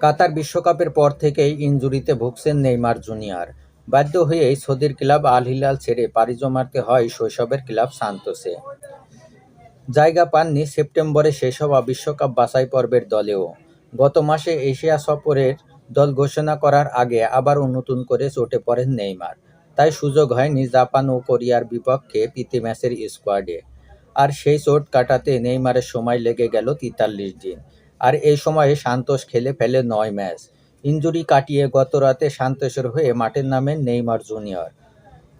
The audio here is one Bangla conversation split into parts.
কাতার বিশ্বকাপের পর থেকেই ইনজুরিতে ভুগছেন নেইমার জুনিয়র। বাধ্য হয়েই সৌদির ক্লাব আল হিলাল ছেড়ে পাড়ি জমাতে হয় শৈশবের ক্লাব সান্তোসে। জায়গা পাননি সেপ্টেম্বরে শেষ হওয়া বিশ্বকাপ বাছাই পর্বের দলেও। গত মাসে এশিয়া সফরের দল ঘোষণা করার আগে আবারও নতুন করে চোটে পড়েন নেইমার। তাই সুযোগ হয়নি জাপান ও কোরিয়ার বিপক্ষে প্রীতি ম্যাচের স্কোয়াডে। আর সেই চোট কাটাতে নেইমারের সময় লেগে গেল তেতাল্লিশ দিন। আর এই সময়ে সান্তোষ খেলে ফেলে নয় ম্যাচ। ইনজুরি কাটিয়ে গত রাতে সান্তোষের হয়ে মাঠের নামেন নেইমার জুনিয়র।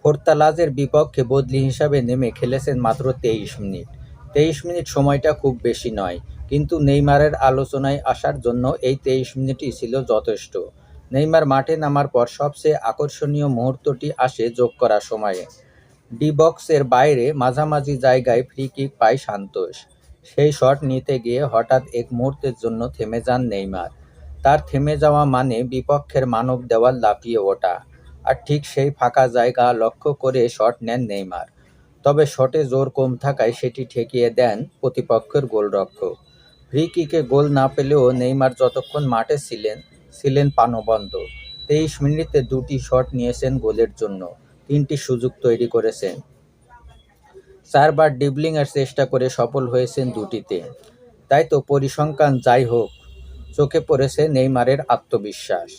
ফোর্তালাজের বিপক্ষে বদলি হিসাবে নেমে খেলেছেন মাত্র তেইশ মিনিট। তেইশ মিনিট সময়টা খুব বেশি নয়, কিন্তু নেইমারের আলোচনায় আসার জন্য এই তেইশ মিনিটই ছিল যথেষ্ট। নেইমার মাঠে নামার পর সবচেয়ে আকর্ষণীয় মুহূর্তটি আসে যোগ করার সময়ে। ডি বক্সের বাইরে মাঝামাঝি জায়গায় ফ্রি কিক পায় সান্তোষ সেই শট নিতে গিয়ে হঠাৎ এক মুহূর্তের জন্য থেমে যান নেইমার। তার থেমে যাওয়া মানে বিপক্ষের মানব দেওয়াল লাফিয়ে ওঠা। আর ঠিক সেই ফাঁকা জায়গা লক্ষ্য করে শট নেন নেইমার। তবে শটে জোর কম থাকায় সেটি ঠেকিয়ে দেন প্রতিপক্ষের গোলরক্ষক। ফ্রি কিকে গোল না পেলেও নেইমার যতক্ষণ মাঠে ছিলেন ছিলেন পানবন্ধ তেইশ মিনিটে দুটি শট নিয়েছেন গোলের জন্য। তিনটি সুযোগ তৈরি করেছেন। চারবার ডিবলিংয়ের চেষ্টা করে সফল হয়েছেন দুটিতে। তাই তো পরিসংখ্যান যাই হোক, চোখে পড়েছে নেইমারের আত্মবিশ্বাস।